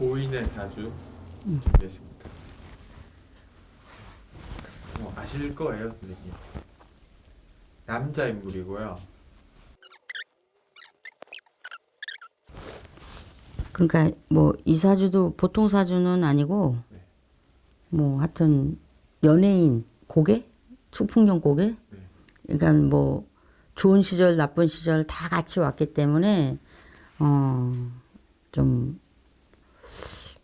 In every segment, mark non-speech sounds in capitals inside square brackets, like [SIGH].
고인의 사주 준비했습니다. 뭐 아실 거예요, 선생님. 남자 인물이고요. 그러니까 뭐 이 사주도 보통 사주는 아니고 네. 뭐 하여튼 연예인 고개 축풍경 고개 네. 그러니까 뭐 좋은 시절 나쁜 시절 다 같이 왔기 때문에 어좀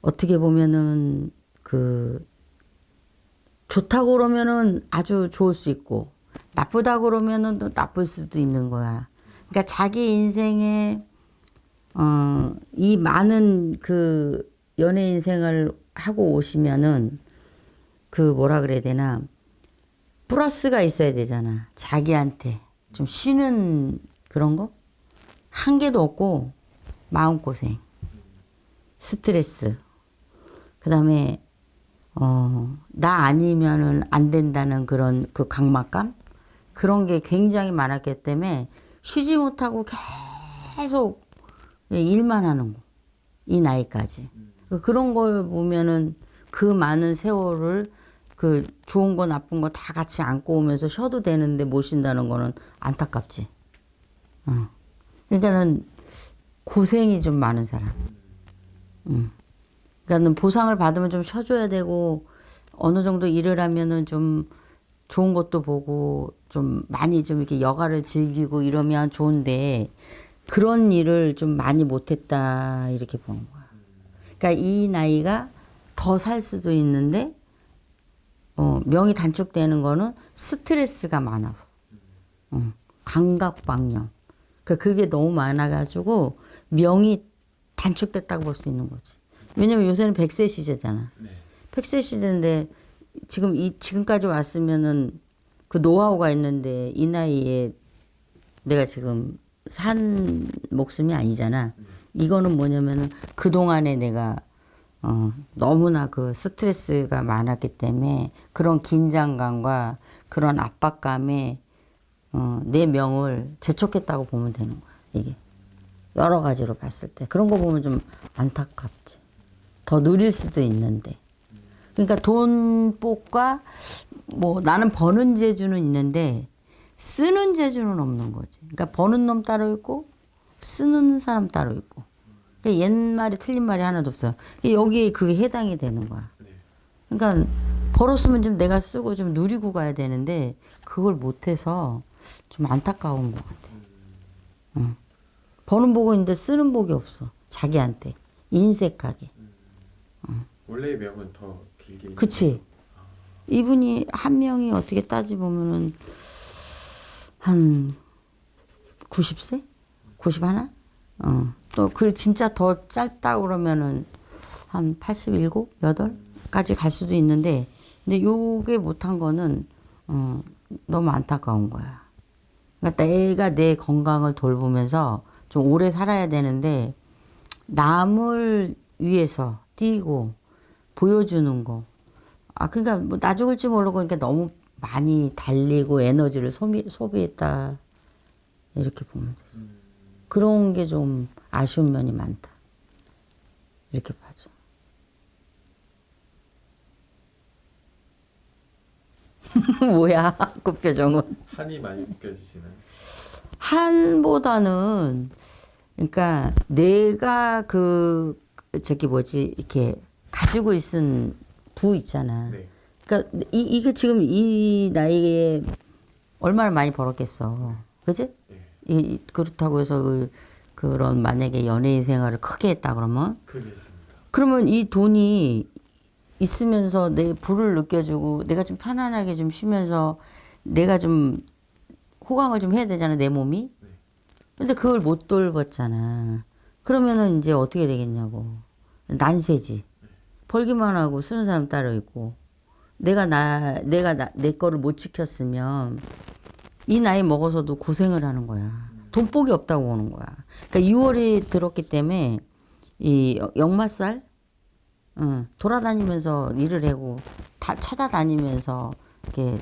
어떻게 보면은 그 좋다고 그러면은 아주 좋을 수 있고 나쁘다고 그러면은 또 나쁠 수도 있는 거야. 그러니까 자기 인생에 어, 이 많은 그 연예인 생활을 하고 오시면은 그 뭐라 그래야 되나 플러스가 있어야 되잖아. 자기한테 좀 쉬는 그런 거? 한계도 없고 마음고생, 스트레스, 그 다음에 어, 나 아니면은 안 된다는 그런 그 강박감? 그런 게 굉장히 많았기 때문에 쉬지 못하고 계속 일만 하는 거. 이 나이까지. 그런 거 보면은 그 많은 세월을 그 좋은 거 나쁜 거 다 같이 안고 오면서 쉬어도 되는데 못 쉰다는 거는 안타깝지. 어. 그러니까는 고생이 좀 많은 사람. 음. 그러니까는 보상을 받으면 좀 쉬어줘야 되고 어느 정도 일을 하면은 좀 좋은 것도 보고 좀 많이 좀 이렇게 여가를 즐기고 이러면 좋은데 그런 일을 좀 많이 못했다 이렇게 보는 거야. 그러니까 이 나이가 더 살 수도 있는데 어, 명이 단축되는 거는 스트레스가 많아서 어, 감각방염. 그 그게 너무 많아가지고 명이 단축됐다고 볼 수 있는 거지. 왜냐면 요새는 100세 시대잖아. 네. 100세 시대인데 지금 이 지금까지 왔으면은 그 노하우가 있는데 이 나이에 내가 지금 산 목숨이 아니잖아. 이거는 뭐냐면은 그 동안에 내가 어 너무나 그 스트레스가 많았기 때문에 그런 긴장감과 그런 압박감에 어 내 명을 재촉했다고 보면 되는 거야 이게 여러 가지로 봤을 때 그런 거 보면 좀 안타깝지. 더 누릴 수도 있는데. 그러니까 돈복과 뭐 나는 버는 재주는 있는데 쓰는 재주는 없는 거지. 그러니까 버는 놈 따로 있고 쓰는 사람 따로 있고. 그러니까 옛말이 틀린 말이 하나도 없어요. 그러니까 여기에 그게 해당이 되는 거야. 네. 그러니까 벌었으면 좀 내가 쓰고 좀 누리고 가야 되는데 그걸 못해서 좀 안타까운 것 같아. 응. 버는 복은 있는데 쓰는 복이 없어. 자기한테 인색하게. 원래의 명은 더 길게. 그치. 이분이 한 명이 어떻게 따지 보면은 한 90세? 91? 어. 또그 진짜 더 짧다 그러면은 한 87, 8까지 갈 수도 있는데 근데 요게 못한 거는 어 너무 안타까운 거야. 그러니까 내가 내 건강을 돌보면서 좀 오래 살아야 되는데 남을 위해서 뛰고 보여주는 거. 아, 그러니까 뭐 나 죽을지 모르고 그러니까 너무 많이 달리고 에너지를 소비, 소비했다. 이렇게 보면 되죠. 그런 게 좀 아쉬운 면이 많다. 이렇게 봐죠. [LAUGHS] 뭐야, [LAUGHS] 그 표정은. 한이 많이 느껴지시나요? 한보다는 그러니까 내가 그 저기 뭐지 이렇게 가지고 있은 부 있잖아. 네. 그러니까 이 이게 지금 이 나이에 얼마나 많이 벌었겠어, 그지? 네. 이 그렇다고 해서 그 그런 만약에 연예인 생활을 크게 했다 그러면. 그러면 이 돈이 있으면서 내 부를 느껴주고 내가 좀 편안하게 좀 쉬면서 내가 좀 호강을 좀 해야 되잖아 내 몸이. 네. 근데 그걸 못 돌봤잖아. 그러면은 이제 어떻게 되겠냐고. 난세지. 벌기만 하고 쓰는 사람 따로 있고. 내가 나 내가 나, 내 거를 못 지켰으면 이 나이 먹어서도 고생을 하는 거야. 돈복이 없다고 오는 거야. 그러니까 6월이 들었기 때문에 이 역마살 응, 돌아다니면서 일을 하고 다 찾아다니면서 이렇게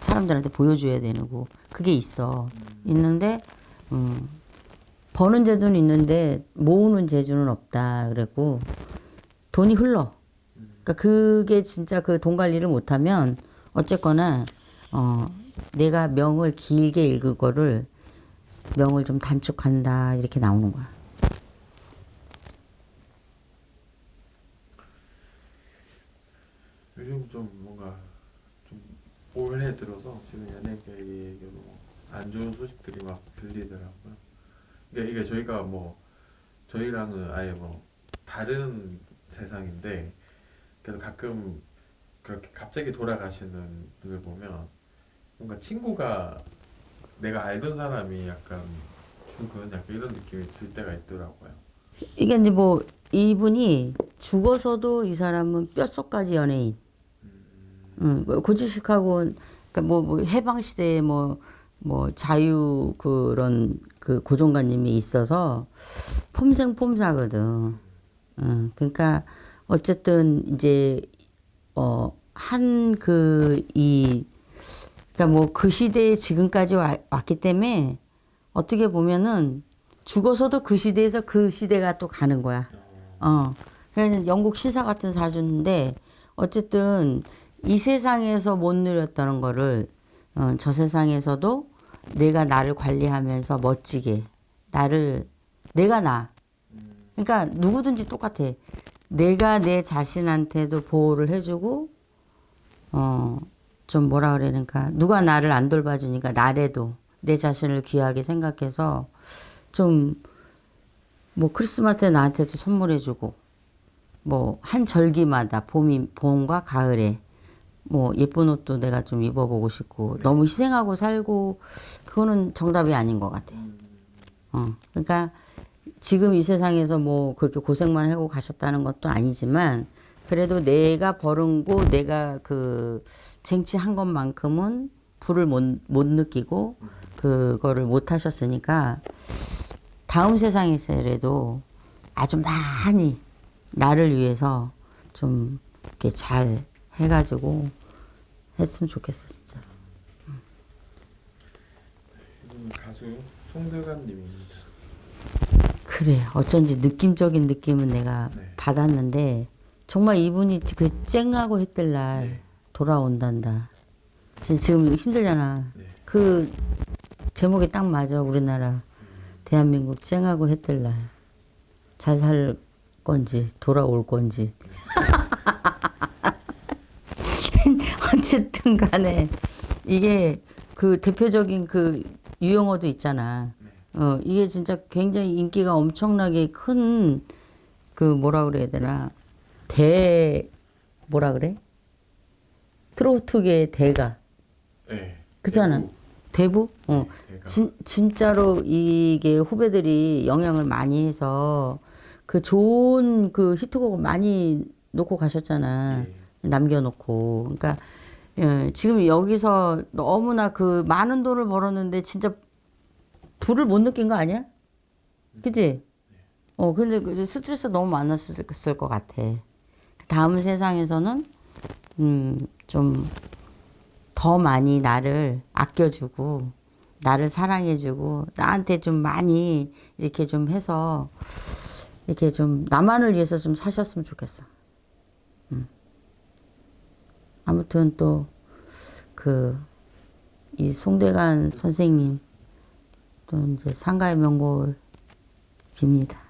사람들한테 보여줘야 되고 그게 있어 있는데 음, 버는 재주는 있는데 모으는 재주는 없다 그랬고 돈이 흘러. 그러니까 그게 진짜 그 돈 관리를 못하면 어쨌거나 어 내가 명을 길게 읽을 거를 명을 좀 단축한다 이렇게 나오는 거야. 요즘 좀 뭔가 좀 올해 들어서 지금 연예 계획에도 안 좋은 소식들이 막 들리더라고요. 그러니까 이게 저희가 뭐 저희랑은 아예 뭐 다른 세상인데 그래도 가끔 그렇게 갑자기 돌아가시는 분을 보면 뭔가 친구가 내가 알던 사람이 약간 죽은 약간 이런 느낌이 들 때가 있더라고요. 이게 이제 뭐 이분이 죽어서도 이 사람은 뼛속까지 연예인. 응, 뭐 고지식하고 그러니까 뭐, 뭐 해방 시대에 뭐 뭐 자유 그런 그 고종관님이 있어서 폼생폼사거든. 응, 그러니까 어쨌든 이제 어 한 그 이 그러니까 뭐 그 시대에 지금까지 와, 왔기 때문에 어떻게 보면은 죽어서도 그 시대에서 그 시대가 또 가는 거야. 어. 그래서 영국 시사 같은 사주인데 어쨌든 이 세상에서 못 누렸다는 거를 어, 저 세상에서도 내가 나를 관리하면서 멋지게 나를 내가 나. 그러니까 누구든지 똑같아. 내가 내 자신한테도 보호를 해주고 어 좀 뭐라 그래 그러니까 누가 나를 안 돌봐주니까 나래도 내 자신을 귀하게 생각해서 좀 뭐 크리스마스 에 나한테도 선물해주고 뭐 한 절기마다 봄이 봄과 가을에 뭐 예쁜 옷도 내가 좀 입어보고 싶고 너무 희생하고 살고 그거는 정답이 아닌 것 같아. 어 그러니까 지금 이 세상에서 뭐 그렇게 고생만 하고 가셨다는 것도 아니지만 그래도 내가 벌은고 내가 그 쟁취한 것만큼은 불을 못, 못 느끼고 그거를 못 하셨으니까 다음 세상에서라도 아주 많이 나를 위해서 좀 이렇게 잘 해가지고 했으면 좋겠어 진짜. 이분 가수 송대관님입니다. 그래 어쩐지 느낌적인 느낌은 내가 네. 받았는데 정말 이분이 그 쨍하고 했들 날 네. 돌아온단다. 지- 지금 힘들잖아. 네. 그 제목이 딱 맞아 우리나라 대한민국 쨍하고 했들 날. 잘 살 건지 돌아올 건지. [LAUGHS] 어쨌든 간에 이게 그 대표적인 그 유용어도 있잖아. 어, 이게 진짜 굉장히 인기가 엄청나게 큰 그 뭐라 그래야 되나. 대, 뭐라 그래? 트로트계의 대가. 네. 그잖아. 대부? 어. 진, 진짜로 이게 후배들이 영향을 많이 해서 그 좋은 그 히트곡을 많이 놓고 가셨잖아. 예. 남겨놓고. 그러니까 예, 지금 여기서 너무나 그 많은 돈을 벌었는데 진짜 불을 못 느낀 거 아니야? 그지? 어, 근데 그 스트레스 너무 많았을 것 같아. 다음 세상에서는, 음, 좀, 더 많이 나를 아껴주고, 나를 사랑해주고, 나한테 좀 많이 이렇게 좀 해서, 이렇게 좀, 나만을 위해서 좀 사셨으면 좋겠어. 음. 아무튼 또, 그, 이 송대관 선생님, 또 이제 상가의 명곡을 빕니다.